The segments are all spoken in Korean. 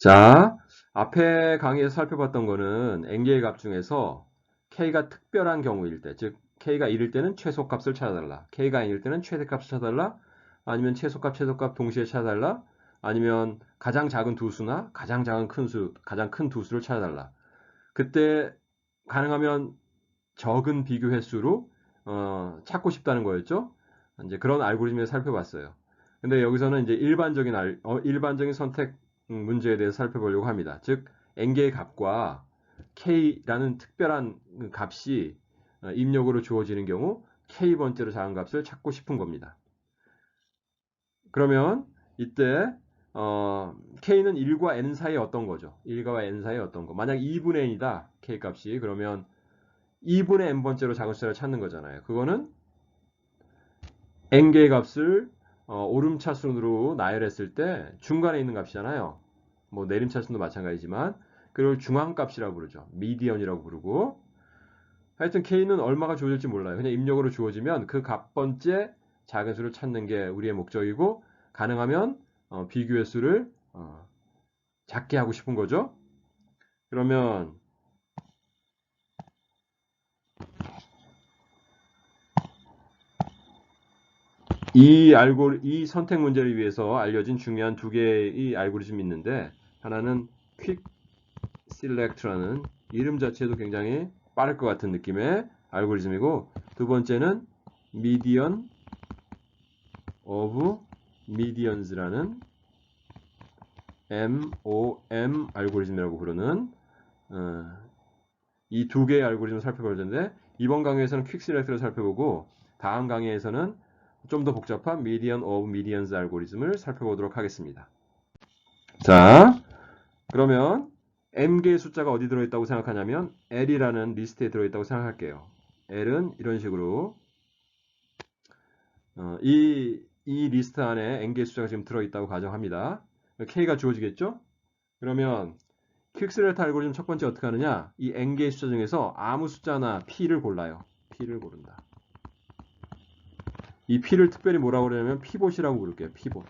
자, 앞에 강의에서 살펴봤던 거는 n개의 값 중에서 k가 특별한 경우일 때, 즉 k가 1일 때는 최소값을 찾아달라. k가 아닐 때는 최대값을 찾아달라. 아니면 최소값, 최소값 동시에 찾아달라. 아니면 가장 작은 두 수나 가장 작은 큰 수, 가장 큰 두 수를 찾아달라. 그때 가능하면 적은 비교 횟수로 어, 찾고 싶다는 거였죠. 이제 그런 알고리즘을 살펴봤어요. 근데 여기서는 이제 일반적인 알- 어, 일반적인 선택 음, 문제에 대해서 살펴보려고 합니다. 즉 n개의 값과 k라는 특별한 그 값이 어, 입력으로 주어지는 경우 k 번째로 작은 값을 찾고 싶은 겁니다. 그러면 이때 어, k는 1과 n 사이에 어떤 거죠? 1과 n 사이에 어떤 거? 만약 2분의 n이다 k 값이 그러면 2분의 n 번째로 작은 숫자를 찾는 거잖아요. 그거는 n개의 값을 어, 오름차순으로 나열했을 때 중간에 있는 값이잖아요. 뭐 내림차순도 마찬가지지만 그걸 중앙값이라고 부르죠. 미디언이라고 부르고 하여튼 k는 얼마가 주어질지 몰라요. 그냥 입력으로 주어지면 그 값 번째 작은 수를 찾는 게 우리의 목적이고 가능하면 어, 비교의 수를 어, 작게 하고 싶은 거죠. 그러면 이 알고 이 선택 문제를 위해서 알려진 중요한 두 개의 알고리즘이 있는데 하나는 퀵 셀렉트라는 이름 자체도 굉장히 빠를 것 같은 느낌의 알고리즘이고 두 번째는 미디언 오브 미디언즈라는 MOM 알고리즘이라고 부르는 어, 이두 개의 알고리즘을 살펴볼 텐데 이번 강의에서는 퀵 셀렉트를 살펴보고 다음 강의에서는 좀 더 복잡한 미디언 오브 미디언즈 알고리즘을 살펴보도록 하겠습니다. 자, 그러면 m개의 숫자가 어디 들어있다고 생각하냐면 l이라는 리스트에 들어있다고 생각할게요. l은 이런 식으로 어, 이, 이 리스트 안에 n개의 숫자가 지금 들어있다고 가정합니다. k가 주어지겠죠? 그러면 퀵셀렉트 알고리즘 첫 번째 어떻게 하느냐? 이 n개의 숫자 중에서 아무 숫자나 p를 골라요. p를 고른다. 이 p를 특별히 뭐라고 그러냐면 pivot이라고 부를게요. pivot.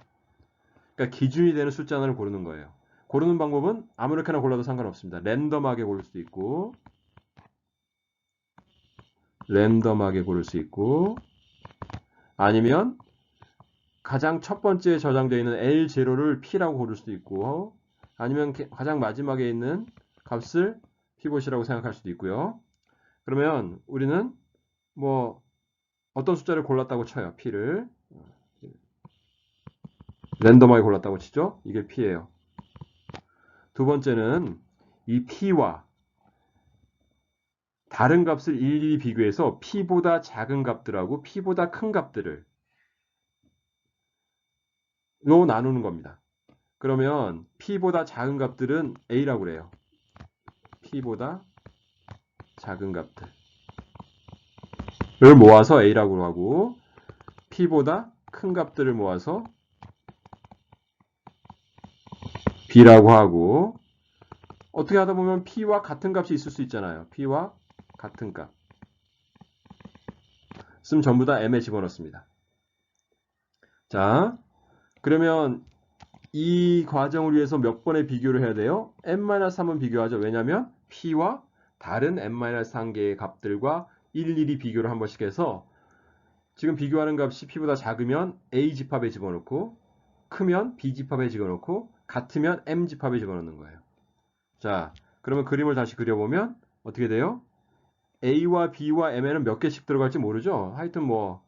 그러니까 기준이 되는 숫자 하나를 고르는 거예요. 고르는 방법은 아무렇게나 골라도 상관없습니다. 랜덤하게 고를 수도 있고 랜덤하게 고를 수 있고 아니면 가장 첫 번째에 저장되어 있는 L0를 P라고 고를 수도 있고 아니면 게- 가장 마지막에 있는 값을 pivot이라고 생각할 수도 있고요. 그러면 우리는 뭐 어떤 숫자를 골랐다고 쳐요. P를 랜덤하게 골랐다고 치죠. 이게 P예요. 두 번째는 이 P와 다른 값을 일일이 비교해서 P보다 작은 값들하고 P보다 큰 값들을 로 나누는 겁니다. 그러면 P보다 작은 값들은 A라고 그래요. P보다 작은 값들. 을 모아서 A라고 하고 P보다 큰 값들을 모아서 B라고 하고 어떻게 하다 보면 P와 같은 값이 있을 수 있잖아요. P와 같은 값. 쓰면 전부 다 M에 집어넣습니다. 자, 그러면 이 과정을 위해서 몇 번의 비교를 해야 돼요? n-3은 비교하죠. 왜냐하면 p와 다른 n-1개의 값들과 일일이 비교를 한 번씩 해서 지금 비교하는 값이 p보다 작으면 a 집합에 집어넣고 크면 b 집합에 집어넣고 같으면 m 집합에 집어넣는 거예요. 자, 그러면 그림을 다시 그려보면 어떻게 돼요? a와 b와 m에는 몇 개씩 들어갈지 모르죠. 하여튼 뭐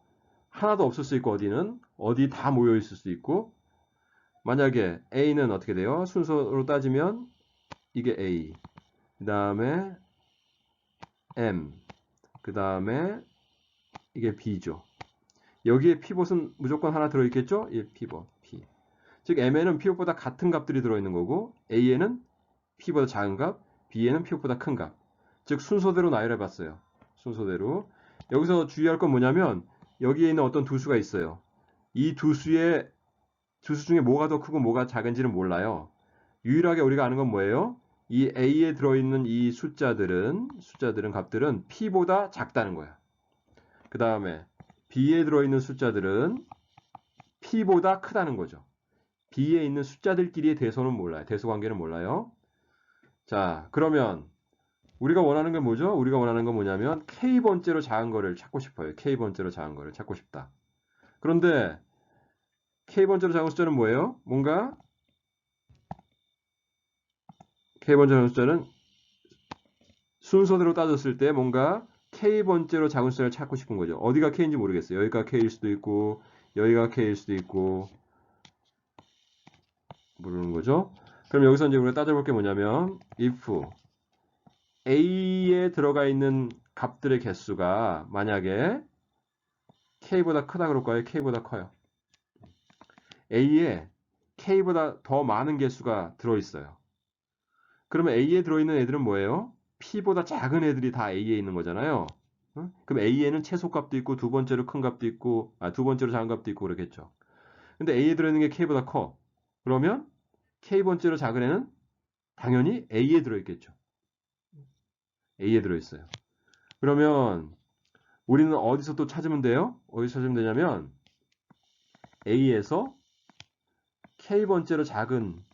하나도 없을 수 있고 어디는 어디 다 모여 있을 수 있고 만약에 A는 어떻게 돼요? 순서로 따지면 이게 A 그 다음에 M 그 다음에 이게 B죠 여기에 피봇은 무조건 하나 들어있겠죠? 예, 피봇 P 즉 M에는 피봇보다 같은 값들이 들어있는 거고 A에는 P보다 작은 값 B에는 피봇보다 큰 값 즉 순서대로 나열해 봤어요 순서대로 여기서 주의할 건 뭐냐면 여기에 있는 어떤 두 수가 있어요. 이 두 수의 두 수 중에 뭐가 더 크고 뭐가 작은지는 몰라요. 유일하게 우리가 아는 건 뭐예요? 이 A에 들어있는 이 숫자들은 숫자들은 값들은 P보다 작다는 거야. 그 다음에 B에 들어있는 숫자들은 P보다 크다는 거죠. B에 있는 숫자들끼리의 대소는 몰라요. 대소 관계는 몰라요. 자, 그러면 우리가 원하는 게 뭐죠? 우리가 원하는 건 뭐냐면 K번째로 작은 거를 찾고 싶어요. K번째로 작은 거를 찾고 싶다. 그런데 K번째로 작은 숫자는 뭐예요? 뭔가 K번째로 작은 숫자는 순서대로 따졌을 때 뭔가 K번째로 작은 숫자를 찾고 싶은 거죠. 어디가 K인지 모르겠어요. 여기가 K일 수도 있고 여기가 K일 수도 있고 모르는 거죠. 그럼 여기서 이제 우리가 따져볼 게 뭐냐면 if A에 들어가 있는 값들의 개수가 만약에 K보다 크다 그럴까요? K보다 커요. A에 K보다 더 많은 개수가 들어있어요. 그러면 A에 들어있는 애들은 뭐예요? P보다 작은 애들이 다 A에 있는 거잖아요. 응? 그럼 A에는 최소값도 있고 두 번째로 큰 값도 있고 아, 두 번째로 작은 값도 있고 그렇겠죠. 근데 A에 들어있는 게 K보다 커. 그러면 K번째로 작은 애는 당연히 A에 들어있겠죠. A에 들어있어요. 그러면 우리는 어디서 또 찾으면 돼요? 어디서 찾으면 되냐면 A에서 K번째로 작은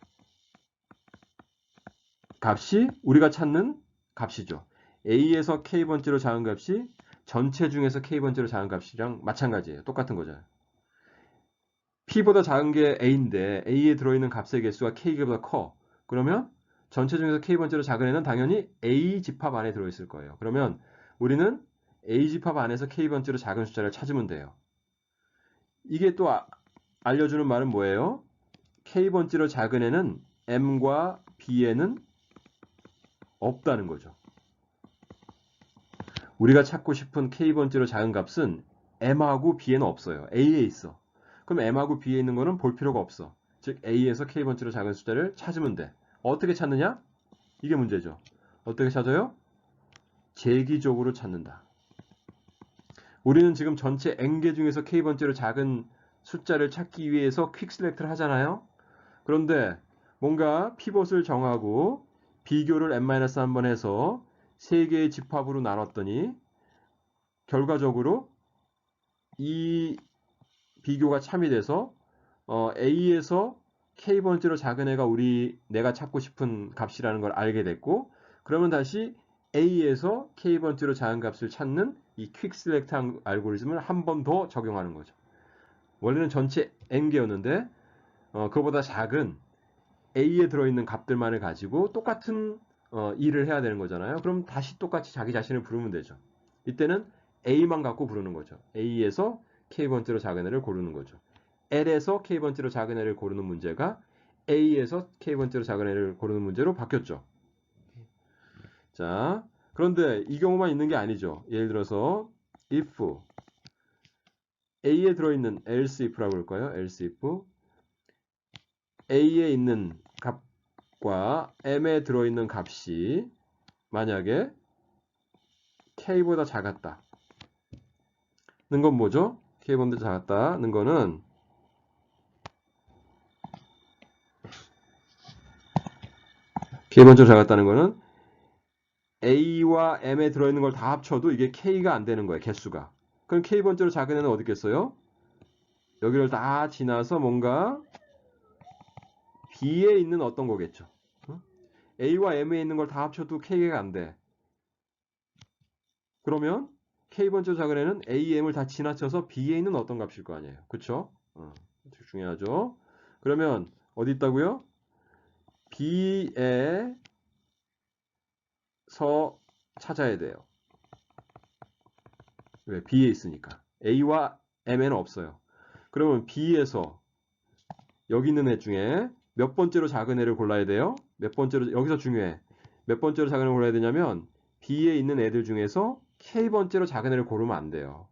값이 우리가 찾는 값이죠. A에서 K번째로 작은 값이 전체 중에서 K번째로 작은 값이랑 마찬가지예요. 똑같은 거잖아요. P보다 작은 게 A인데 A에 들어있는 값의 개수가 K보다 커. 그러면 전체 중에서 K번째로 작은 애는 당연히 A 집합 안에 들어있을 거예요. 그러면 우리는 A 집합 안에서 K번째로 작은 숫자를 찾으면 돼요. 이게 또 아- 알려주는 말은 뭐예요? K번째로 작은 애는 M과 B에는 없다는 거죠. 우리가 찾고 싶은 K번째로 작은 값은 M하고 B에는 없어요. A에 있어. 그럼 M하고 B에 있는 거는 볼 필요가 없어. 즉 A에서 K번째로 작은 숫자를 찾으면 돼. 어떻게 찾느냐? 이게 문제죠. 어떻게 찾아요? 재기적으로 찾는다. 우리는 지금 전체 n개 중에서 K번째로 작은 숫자를 찾기 위해서 퀵셀렉트를 하잖아요. 그런데 뭔가 피벗을 정하고 비교를 n-1번 해서 세 개의 집합으로 나눴더니 결과적으로 이 비교가 참이 돼서 어, A에서 K번째로 작은 애가 우리 내가 찾고 싶은 값이라는 걸 알게 됐고 그러면 다시 A에서 K번째로 작은 값을 찾는 이 퀵셀렉트 알고리즘을 한 번 더 적용하는 거죠. 원래는 전체 n개였는데 어, 그보다 작은 A에 들어있는 값들만을 가지고 똑같은 어, 일을 해야 되는 거잖아요. 그럼 다시 똑같이 자기 자신을 부르면 되죠. 이때는 A만 갖고 부르는 거죠. A에서 K번째로 작은 애를 고르는 거죠. L에서 K번째로 작은 애를 고르는 문제가 A에서 K번째로 작은 애를 고르는 문제로 바뀌었죠. 자, 그런데 이 경우만 있는 게 아니죠. 예를 들어서 if A에 들어있는 else if라고 할까요? else if A에 있는 값과 M에 들어있는 값이 만약에 K보다 작았다. 는 건 뭐죠? K보다 작았다는 거는 K번째로 작았다는 거는 A와 M에 들어있는 걸 다 합쳐도 이게 K가 안 되는 거예요. 개수가. 그럼 K번째로 작은 애는 어디 있겠어요? 여기를 다 지나서 뭔가 B에 있는 어떤 거겠죠. 응? A와 M에 있는 걸 다 합쳐도 K가 안 돼. 그러면 K번째로 작은 애는 A, M을 다 지나쳐서 B에 있는 어떤 값일 거 아니에요. 그쵸? 어, 중요하죠. 그러면 어디 있다고요? B에서 찾아야 돼요. 왜? B에 있으니까. A와 M에는 없어요. 그러면 B에서 여기 있는 애 중에 몇 번째로 작은 애를 골라야 돼요? 몇 번째로 여기서 중요해. 몇 번째로 작은 애를 골라야 되냐면 B에 있는 애들 중에서 K번째로 작은 애를 고르면 안 돼요.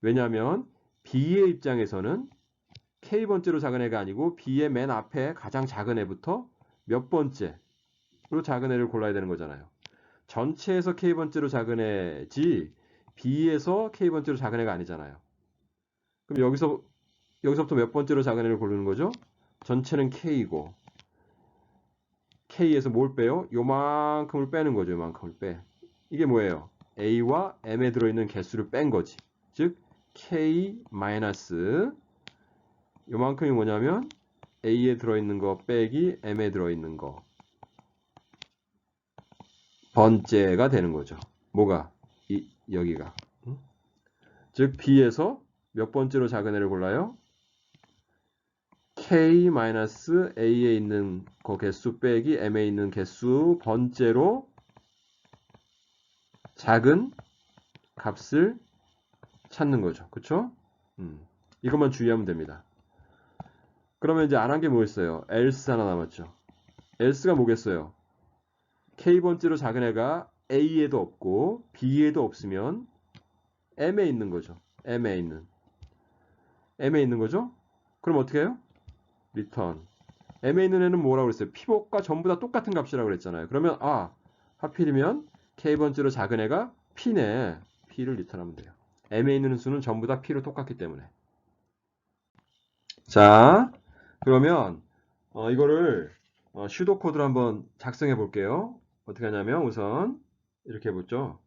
왜냐하면 B의 입장에서는 K번째로 작은 애가 아니고 B의 맨 앞에 가장 작은 애부터 몇 번째로 작은 애를 골라야 되는 거잖아요. 전체에서 K번째로 작은 애지 B에서 K번째로 작은 애가 아니잖아요. 그럼 여기서 여기서부터 몇 번째로 작은 애를 고르는 거죠? 전체는 K이고 K에서 뭘 빼요? 요만큼을 빼는 거죠. 요만큼을 빼. 이게 뭐예요? A와 M에 들어있는 개수를 뺀 거지. 즉 K 마이너스 요만큼이 뭐냐면 A에 들어있는 거 빼기 M에 들어있는 거 번째가 되는 거죠. 뭐가? 이, 여기가. 응? 즉 B에서 몇 번째로 작은 애를 골라요? K-A에 있는 거 개수 빼기 M에 있는 개수 번째로 작은 값을 찾는 거죠. 그쵸? 음, 이것만 주의하면 됩니다. 그러면 이제 안 한 게 뭐였어요? else 하나 남았죠. else가 뭐겠어요? K번째로 작은 애가 A에도 없고 B에도 없으면 M에 있는 거죠. M에 있는. M에 있는 거죠? 그럼 어떻게 해요? Return. M에 있는 애는 뭐라고 그랬어요? 피벗과 전부 다 똑같은 값이라고 그랬잖아요. 그러면 아, 하필이면 K번째로 작은 애가 P네. P를 리턴하면 돼요. M에 있는 수는 전부 다 P로 똑같기 때문에. 자, 그러면 어, 이거를 어, 슈도 코드로 한번 작성해 볼게요. 어떻게 하냐면 우선 이렇게 해보죠.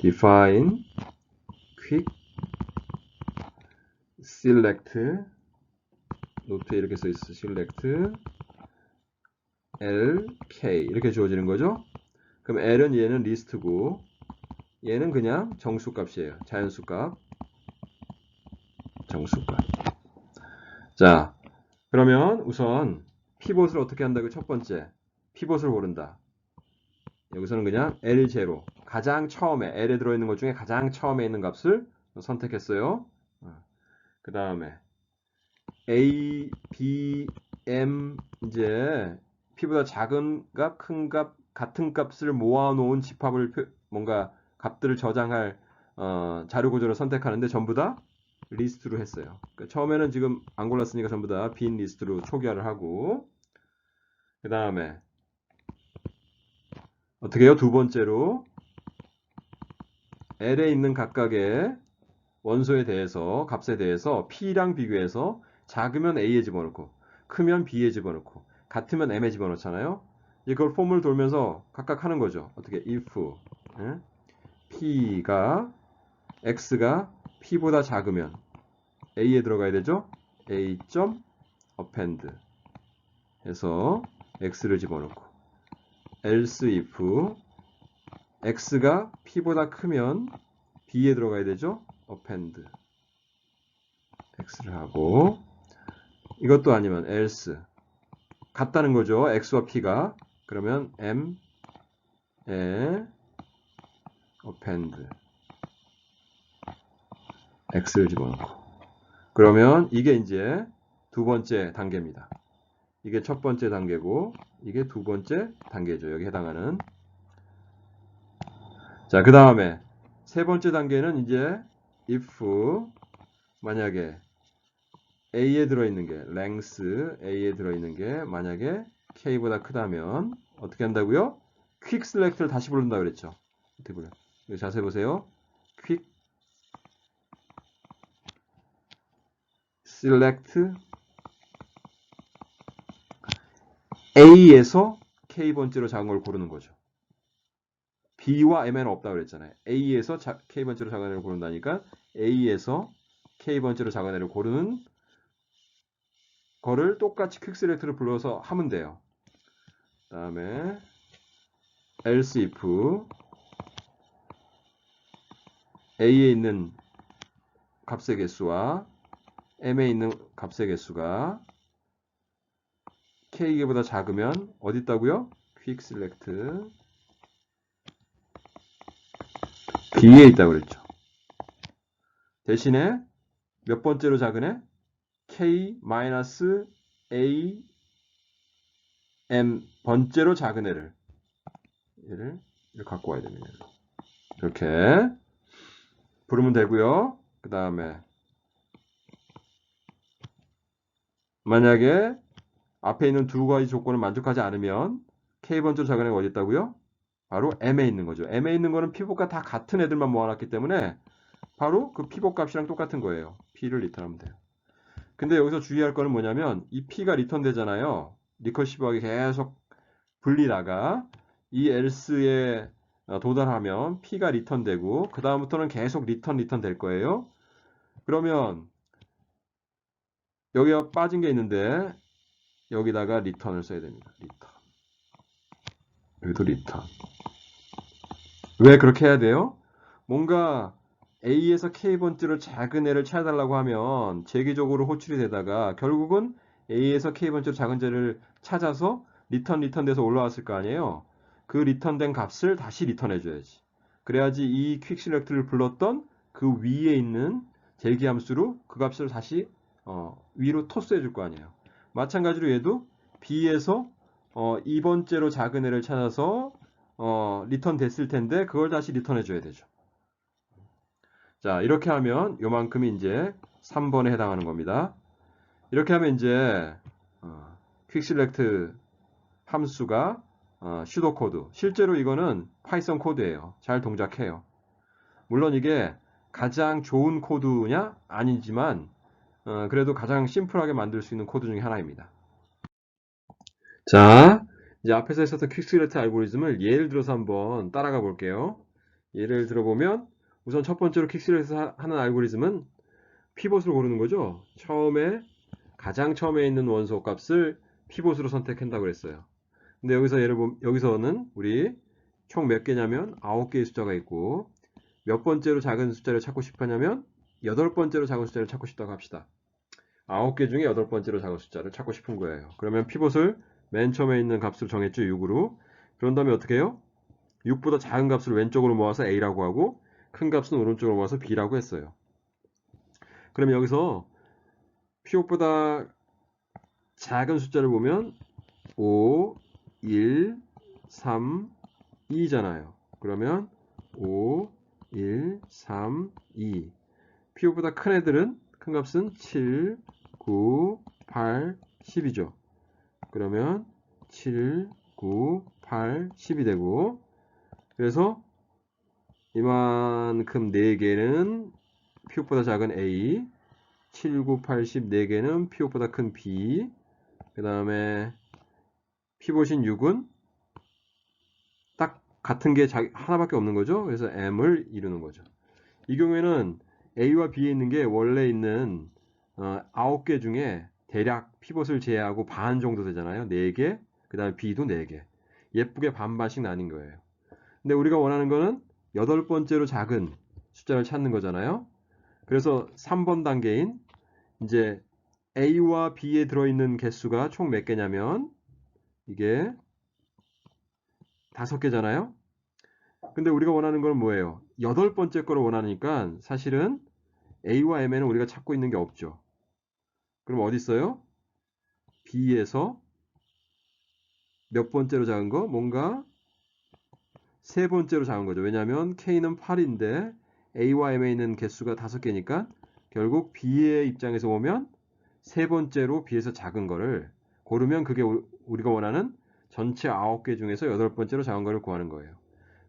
define quick select 노트에 이렇게 써 있어. select L, K 이렇게 주어지는 거죠. 그럼 L은 얘는 리스트고 얘는 그냥 정수 값이에요. 자연수 값. 정수 값. 자, 그러면 우선 피봇을 어떻게 한다고 첫 번째 피봇을 고른다. 여기서는 그냥 L0 가장 처음에 L에 들어있는 것 중에 가장 처음에 있는 값을 선택했어요. 그 다음에 A, B, M 이제 P보다 작은 값, 큰 값, 같은 값을 모아놓은 집합을 표- 뭔가 값들을 저장할 어, 자료 구조를 선택하는데 전부 다 리스트로 했어요. 그러니까 처음에는 지금 안 골랐으니까 전부 다 빈 리스트로 초기화를 하고 그 다음에 어떻게 해요? 두 번째로 L에 있는 각각의 원소에 대해서 값에 대해서 P랑 비교해서 작으면 A에 집어넣고 크면 B에 집어넣고 같으면 M에 집어넣잖아요. 이걸 폼을 돌면서 각각 하는 거죠. 어떻게 if 예? P가 X가 P보다 작으면 A에 들어가야 되죠. A. append 해서 X를 집어넣고 else if X가 P보다 크면 B에 들어가야 되죠. Append X를 하고 이것도 아니면 else 같다는 거죠. X와 P가 그러면 M 에 append X를 집어넣고 그러면 이게 이제 두 번째 단계입니다. 이게 첫 번째 단계고 이게 두 번째 단계죠. 여기 해당하는 자, 그 다음에 세 번째 단계는 이제 if 만약에 A에 들어있는 게 length A에 들어있는 게 만약에 K보다 크다면 어떻게 한다고요? quick select를 다시 부른다 그랬죠. 어떻게 불러요? 자세히 보세요. quick select A에서 K 번째로 작은 걸 고르는 거죠. B와 M에는 없다고 그랬잖아요. A에서 자- K 번째로 작은 애를 고른다니까 A에서 K 번째로 작은 애를 고르는 거를 똑같이 퀵 셀렉트를 불러서 하면 돼요. 다음에 else if A에 있는 값의 개수와 M에 있는 값의 개수가 K보다 작으면 어디 있다고요? 퀵셀 B에 있다고 그랬죠. 대신에 몇 번째로 작은 애? K-A M 번째로 작은 애를 얘를 갖고 와야 됩니다. 이렇게 부르면 되고요. 그 다음에 만약에 앞에 있는 두 가지 조건을 만족하지 않으면 K번째로 작은 애가 어디 있다고요? 바로 M에 있는 거죠. M에 있는 거는 피복과 다 같은 애들만 모아놨기 때문에 바로 그 피복 값이랑 똑같은 거예요. P를 리턴하면 돼요. 근데 여기서 주의할 거는 뭐냐면 이 P가 리턴 되잖아요. 리커시브하게 계속 불리다가 이 else에 어, 도달하면 P가 리턴 되고 그 다음부터는 계속 리턴 리턴 될 거예요. 그러면 여기가 빠진 게 있는데 여기다가 리턴을 써야 됩니다. 리턴. 여기도 리턴. 왜 그렇게 해야 돼요? 뭔가 A에서 K번째로 작은 애를 찾아달라고 하면 재기적으로 호출이 되다가 결국은 A에서 K번째로 작은 애를 찾아서 리턴 리턴 돼서 올라왔을 거 아니에요. 그 리턴된 값을 다시 리턴해 줘야지. 그래야지 이 퀵실렉트를 불렀던 그 위에 있는 재기 함수로 그 값을 다시 어, 위로 토스해 줄 거 아니에요. 마찬가지로 얘도 B에서 어, 2번째로 작은 애를 찾아서 어, 리턴 됐을 텐데 그걸 다시 리턴해 줘야 되죠. 자, 이렇게 하면 요만큼이 이제 3번에 해당하는 겁니다. 이렇게 하면 이제 어, 퀵실렉트 함수가 어, 슈도 코드. 실제로 이거는 파이썬 코드예요. 잘 동작해요. 물론 이게 가장 좋은 코드냐 아니지만 어, 그래도 가장 심플하게 만들 수 있는 코드 중에 하나입니다. 자, 이제 앞에서 했었던 퀵실렉트 알고리즘을 예를 들어서 한번 따라가 볼게요. 예를 들어보면 우선 첫 번째로 퀵실렉트 하는 알고리즘은 피봇을 고르는 거죠. 처음에 가장 처음에 있는 원소 값을 피봇으로 선택한다고 그랬어요. 근데 여기서 예를 보면 여기서는 우리 총 몇 개냐면 9개의 숫자가 있고 몇 번째로 작은 숫자를 찾고 싶었냐면 여덟 번째로 작은 숫자를 찾고 싶다고 합시다. 9개 중에 여덟 번째로 작은 숫자를 찾고 싶은 거예요. 그러면 피봇을 맨 처음에 있는 값으로 정했죠. 6으로. 그런 다음에 어떻게 해요? 6보다 작은 값을 왼쪽으로 모아서 A라고 하고 큰 값은 오른쪽으로 모아서 B라고 했어요. 그러면 여기서 피봇보다 작은 숫자를 보면 5, 1, 3, 2잖아요. 그러면 5, 1, 3, 2. 피오보다 큰 애들은 큰 값은 7, 9, 8, 10이죠. 그러면 7, 9, 8, 10이 되고 그래서 이만큼 4개는 피오보다 작은 A 7, 9, 8, 10 4개는 피오보다 큰 B 그 다음에 피보신 6은 딱 같은 게 하나밖에 없는 거죠. 그래서 M을 이루는 거죠. 이 경우에는 A와 B에 있는 게 원래 있는 어, 9개 중에 대략 피봇을 제외하고 반 정도 되잖아요. 4개, 그 다음에 B도 4개. 예쁘게 반반씩 나뉜 거예요. 근데 우리가 원하는 거는 여덟 번째로 작은 숫자를 찾는 거잖아요. 그래서 3번 단계인 이제 A와 B에 들어있는 개수가 총 몇 개냐면 이게 다섯 개잖아요. 근데 우리가 원하는 건 뭐예요? 여덟 번째 거를 원하니까 사실은 A와 M에는 우리가 찾고 있는 게 없죠. 그럼 어디 있어요? B에서 몇 번째로 작은 거? 뭔가 세 번째로 작은 거죠. 왜냐하면 K는 8인데 A와 M에 있는 개수가 다섯 개니까 결국 B의 입장에서 보면 세 번째로 B에서 작은 거를 고르면 그게 우리가 원하는 전체 9개 중에서 여덟 번째로 작은 거를 구하는 거예요.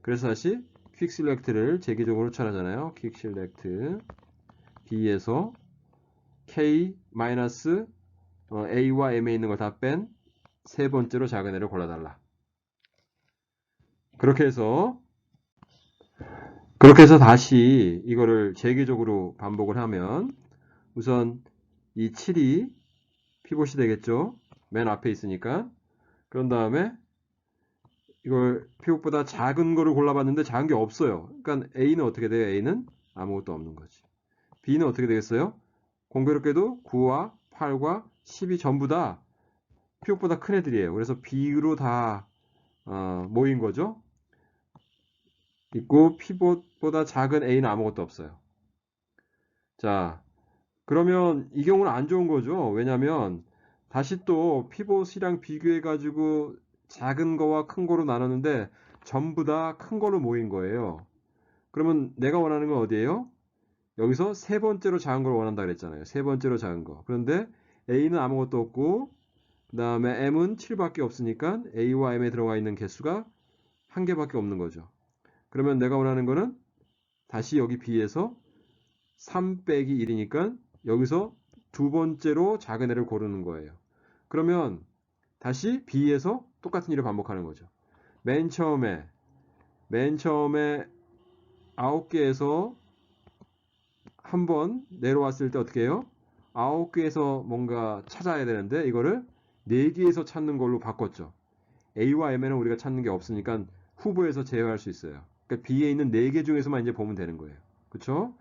그래서 다시 퀵 셀렉트를 제기적으로 찾아잖아요. 퀵 셀렉트 B에서 K 마이너스 어, M에 있는 걸 다 뺀 세 번째로 작은 애를 골라달라. 그렇게 해서 그렇게 해서 다시 이거를 재기적으로 반복을 하면 우선 이 7이 피봇이 되겠죠. 맨 앞에 있으니까. 그런 다음에 이걸 피봇보다 작은 거를 골라봤는데 작은 게 없어요. 그러니까 A는 어떻게 돼요? A는 아무것도 없는 거지. B는 어떻게 되겠어요? 공교롭게도 9와 8과 10이 전부 다 피봇보다 큰 애들이에요. 그래서 B로 다 어, 모인 거죠. 있고 피봇보다 작은 A는 아무것도 없어요. 자, 그러면 이 경우는 안 좋은 거죠. 왜냐하면 다시 또 피봇이랑 비교해 가지고 작은 거와 큰 거로 나눴는데 전부 다 큰 거로 모인 거예요. 그러면 내가 원하는 건 어디예요? 여기서 세 번째로 작은 걸 원한다 그랬잖아요. 세 번째로 작은 거. 그런데 A는 아무것도 없고 그 다음에 M은 7밖에 없으니까 A와 M에 들어가 있는 개수가 한 개밖에 없는 거죠. 그러면 내가 원하는 거는 다시 여기 B에서 3 빼기 1이니까 여기서 두 번째로 작은 애를 고르는 거예요. 그러면 다시 B에서 똑같은 일을 반복하는 거죠. 맨 처음에 맨 처음에 9개에서 한번 내려왔을 때 어떻게 해요? 9개에서 뭔가 찾아야 되는데 이거를 4개에서 찾는 걸로 바꿨죠. A와 M에는 우리가 찾는 게 없으니까 후보에서 제외할 수 있어요. 그러니까 B에 있는 4개 중에서만 이제 보면 되는 거예요. 그렇죠?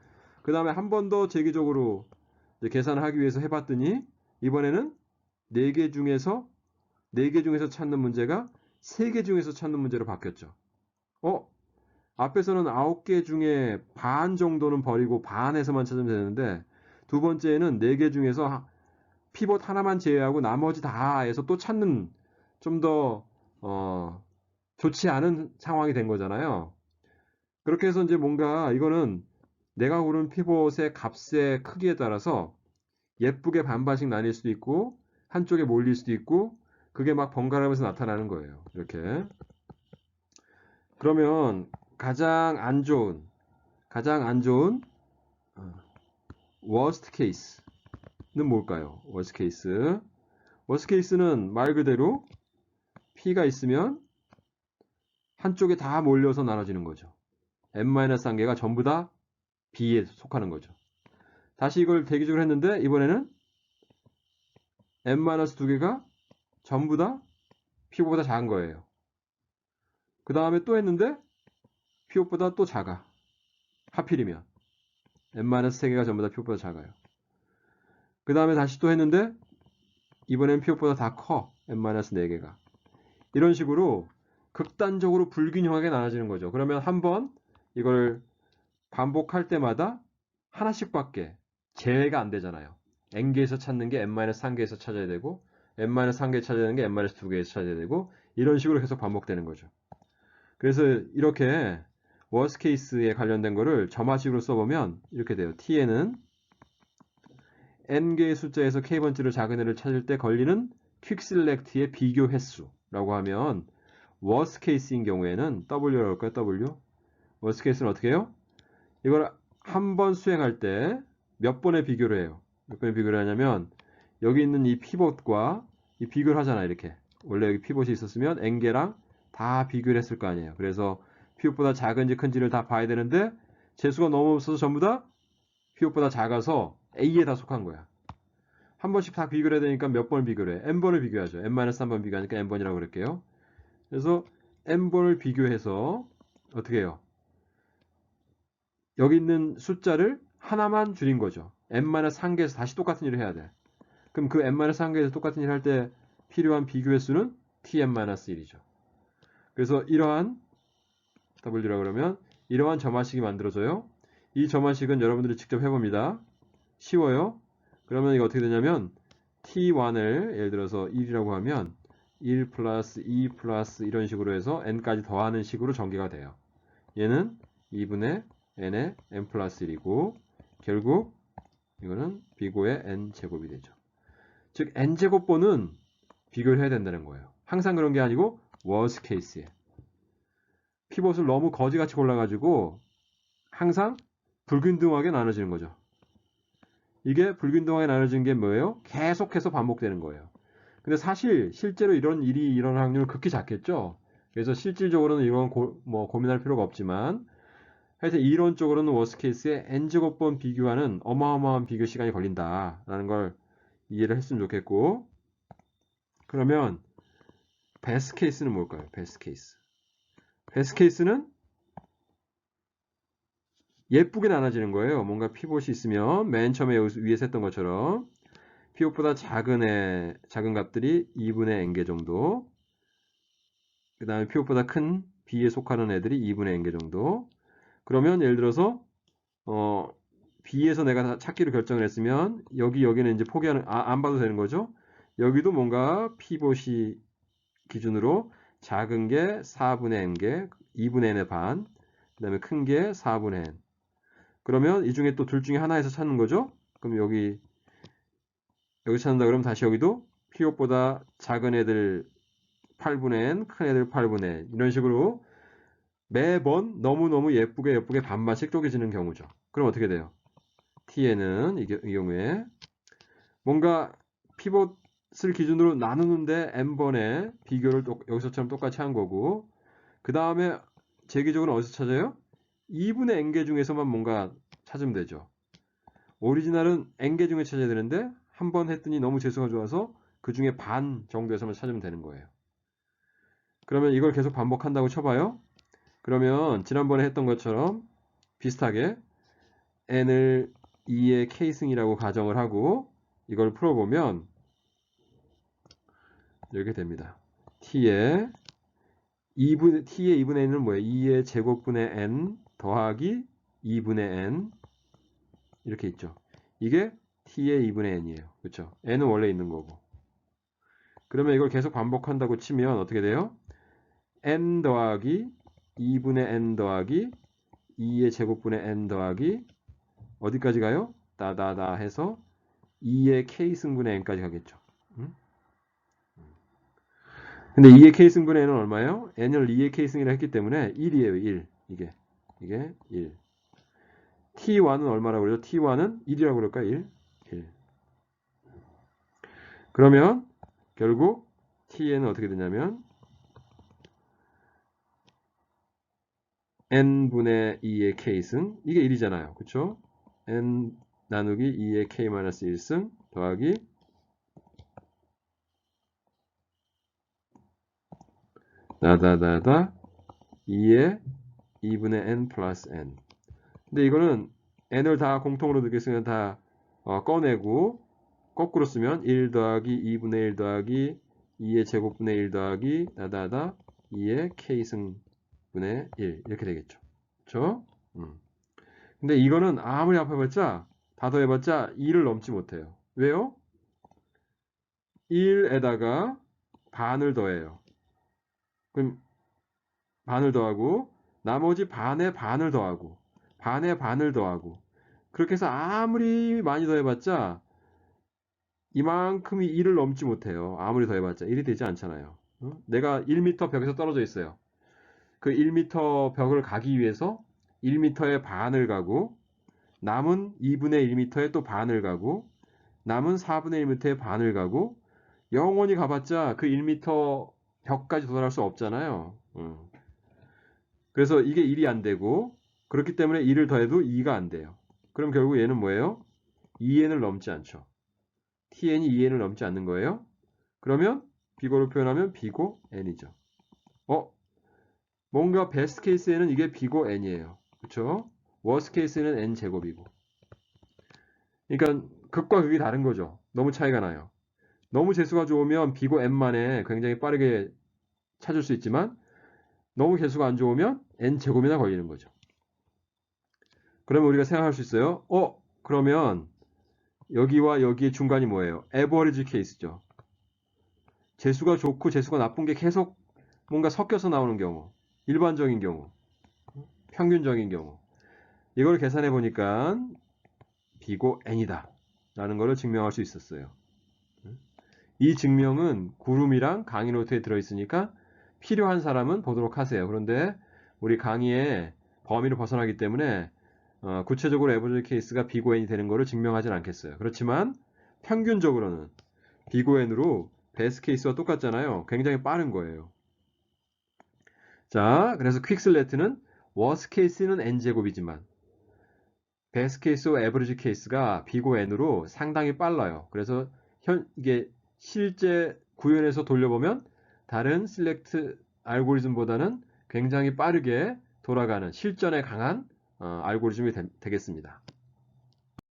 그 다음에 한 번 더 재기적으로 계산을 하기 위해서 해봤더니 이번에는 4개 중에서 4개 중에서 찾는 문제가 3개 중에서 찾는 문제로 바뀌었죠. 어? 앞에서는 9개 중에 반 정도는 버리고 반에서만 찾으면 되는데 두 번째는 4개 중에서 하- 피벗 하나만 제외하고 나머지 다에서 또 찾는 좀더 어, 좋지 않은 상황이 된 거잖아요. 그렇게 해서 이제 뭔가 이거는 내가 고른 피벗의 값의 크기에 따라서 예쁘게 반반씩 나뉠 수도 있고 한쪽에 몰릴 수도 있고 그게 막 번갈아가면서 나타나는 거예요. 이렇게. 그러면 가장 안 좋은 가장 안 좋은 어, worst case는 뭘까요? worst case. worst case는 말 그대로 P가 있으면 한쪽에 다 몰려서 나눠지는 거죠. n-1개가 전부 다 B에 속하는 거죠. 다시 이걸 대기적으로 했는데 이번에는 n-2개가 전부 다 P보다 작은 거예요. 그 다음에 또 했는데 P보다 또 작아. 하필이면 n-3개가 전부 다 P보다 작아요. 그 다음에 다시 또 했는데 이번엔 P보다 다 커. n-4개가. 이런 식으로 극단적으로 불균형하게 나눠지는 거죠. 그러면 한번 이걸 반복할 때마다 하나씩밖에 제외가 안 되잖아요. n개에서 찾는 게 n-3개에서 찾아야 되고 n-3개 찾아야 되는 게 n-2개에서 찾아야 되고 이런 식으로 계속 반복되는 거죠. 그래서 이렇게 worst case에 관련된 거를 점화식으로 써보면 이렇게 돼요. t에는 n개의 숫자에서 k번째로 작은 애를 찾을 때 걸리는 select의 비교 횟수라고 하면 worst case인 경우에는 w라고 할까요? w? worst case는 어떻게 해요? 이걸 한 번 수행할 때 몇 번의 비교를 해요. 몇 번의 비교를 하냐면 여기 있는 이 피벗과 이 비교를 하잖아 이렇게. 원래 여기 피벗이 있었으면 n개랑 다 비교를 했을 거 아니에요. 그래서 피벗보다 작은지 큰지를 다 봐야 되는데 재수가 너무 없어서 전부 다 피벗보다 작아서 A에 다 속한 거야. 한 번씩 다 비교를 해야 되니까 몇 번을 비교를 해? n번을 비교하죠. n-3번 비교하니까 n번이라고 그럴게요. 그래서 n번을 비교해서 어떻게 해요? 여기 있는 숫자를 하나만 줄인 거죠. n-1개에서 다시 똑같은 일을 해야 돼. 그럼 그 n-1개에서 똑같은 일을 할 때 필요한 비교 횟수는 tn-1이죠. 그래서 이러한 w라고 그러면 이러한 점화식이 만들어져요. 이 점화식은 여러분들이 직접 해봅니다. 쉬워요. 그러면 이거 어떻게 되냐면 t1을 예를 들어서 1이라고 하면 1 플러스 2 플러스 이런 식으로 해서 n까지 더하는 식으로 전개가 돼요. 얘는 2분의 n의 n 플러스 1이고 결국 이거는 비고의 n 제곱이 되죠. 즉 n 제곱번은 비교를 해야 된다는 거예요. 항상 그런 게 아니고 worst case에 피벗을 너무 거지같이 골라가지고 항상 불균등하게 나눠지는 거죠. 이게 불균등하게 나눠지는 게 뭐예요? 계속해서 반복되는 거예요. 근데 사실 실제로 이런 일이 일어날 확률은 극히 작겠죠. 그래서 실질적으로는 이건 고, 뭐 고민할 필요가 없지만 하여튼 이론적으로는 워스 케이스에 n제곱번 비교하는 어마어마한 비교 시간이 걸린다라는 걸 이해를 했으면 좋겠고 그러면 베스트 케이스는 뭘까요? 베스트 케이스. 베스트 케이스는 예쁘게 나눠지는 거예요. 뭔가 피봇이 있으면 맨 처음에 위에서 했던 것처럼 피봇보다 작은 애, 작은 값들이 2분의 n개 정도 그 다음에 피봇보다 큰 b에 속하는 애들이 2분의 n개 정도 그러면 예를 들어서 어, B에서 내가 찾기로 결정을 했으면 여기 여기는 이제 포기하는 아, 안 봐도 되는 거죠. 여기도 뭔가 피봇이 기준으로 작은 게 4분의 n개, 2분의 n의 반, 그 다음에 큰 게 4분의 n. 그러면 이 중에 또 둘 중에 하나에서 찾는 거죠. 그럼 여기 여기 찾는다 그러면 다시 여기도 피봇보다 작은 애들 8분의 n, 큰 애들 8분의 n 이런 식으로 매번 너무너무 예쁘게 예쁘게 반반씩 쪼개지는 경우죠. 그럼 어떻게 돼요? t에는 이, 이 경우에 뭔가 피 벗을 기준으로 나누는데 n번의 비교를 또, 여기서처럼 똑같이 한 거고 그 다음에 제기적으로 어디서 찾아요? 2분의 n개 중에서만 뭔가 찾으면 되죠. 오리지널은 n개 중에 찾아야 되는데 한 번 했더니 너무 재수가 좋아서 그 중에 반 정도에서만 찾으면 되는 거예요. 그러면 이걸 계속 반복한다고 쳐봐요. 그러면 지난번에 했던 것처럼 비슷하게 n을 2의 k승이라고 가정을 하고 이걸 풀어보면 이렇게 됩니다. t의 2분, t의 2분의 n은 뭐예요? 2의 제곱분의 n 더하기 2분의 n 이렇게 있죠. 이게 t의 2분의 n이에요. 그렇죠? n은 원래 있는 거고. 그러면 이걸 계속 반복한다고 치면 어떻게 돼요? n 더하기 2분의 n 더하기 2의 제곱분의 n 더하기 어디까지 가요? 다다다 해서 2의 k승분의 n까지 가겠죠. 응? 근데 2의 k승분의 n은 얼마예요? n을 2의 k승이라 했기 때문에 1이에요. 1. 이게. 이게 1. t1은 얼마라고 그러죠? t1은 1이라고 그럴까? 1. 1. 그러면 결국 tn은 어떻게 되냐면 n분의 2의 k승 이게 1이잖아요. 그쵸? n 나누기 2의 k-1승 더하기 나다다다 2의 2분의 n 플러스 n 근데 이거는 n을 다 공통으로 느꼈으면 다 어, 꺼내고 거꾸로 쓰면 1 더하기 2분의 1 더하기 2의 제곱분의 1 더하기 나다다 2의 k승분의 1 이렇게 되겠죠. 그렇죠? 음. 근데 이거는 아무리 합해봤자 다 더해봤자 2를 넘지 못해요. 왜요? 1에다가 반을 더해요. 그럼 반을 더하고 나머지 반에 반을 더하고 반에 반을 더하고 그렇게 해서 아무리 많이 더해봤자 이만큼이 1을 넘지 못해요. 아무리 더해봤자 1이 되지 않잖아요. 어? 내가 1m 벽에서 떨어져 있어요. 그 1m 벽을 가기 위해서 1m의 반을 가고 남은 2분의 1m의 또 반을 가고 남은 4분의 1m의 반을 가고 영원히 가봤자 그 1m 벽까지 도달할 수 없잖아요. 음. 그래서 이게 1이 안 되고 그렇기 때문에 1을 더해도 2가 안 돼요. 그럼 결국 얘는 뭐예요? 2n을 넘지 않죠. tn이 2n을 넘지 않는 거예요. 그러면 비고로 표현하면 비고 n이죠. 어? 뭔가 베스트 케이스에는 이게 비고 n이에요. 그렇죠? 워스트 케이스는 n 제곱이고. 그러니까 극과 극이 다른 거죠. 너무 차이가 나요. 너무 재수가 좋으면 비고 n만에 굉장히 빠르게 찾을 수 있지만 너무 개수가 안 좋으면 n 제곱이나 걸리는 거죠. 그러면 우리가 생각할 수 있어요. 어, 그러면 여기와 여기의 중간이 뭐예요? 에버리지 케이스죠. 재수가 좋고 재수가 나쁜 게 계속 뭔가 섞여서 나오는 경우, 일반적인 경우, 평균적인 경우. 이걸 계산해 보니까 비고 n이다 라는 것을 증명할 수 있었어요. 이 증명은 구름이랑 강의 노트에 들어있으니까 필요한 사람은 보도록 하세요. 그런데 우리 강의의 범위를 벗어나기 때문에 어, 구체적으로 에버리지 케이스가 비고엔이 되는 것을 증명하진 않겠어요. 그렇지만 평균적으로는 비고엔으로 베스트 케이스와 똑같잖아요. 굉장히 빠른 거예요. 자, 그래서 퀵슬레트는 워스 케이스는 n제곱이지만 베스트 케이스와 에버리지 케이스가 비고 n으로 상당히 빨라요. 그래서 현 이게 실제 구현에서 돌려보면 다른 실렉트 알고리즘보다는 굉장히 빠르게 돌아가는 실전에 강한 어, 알고리즘이 되, 겠습니다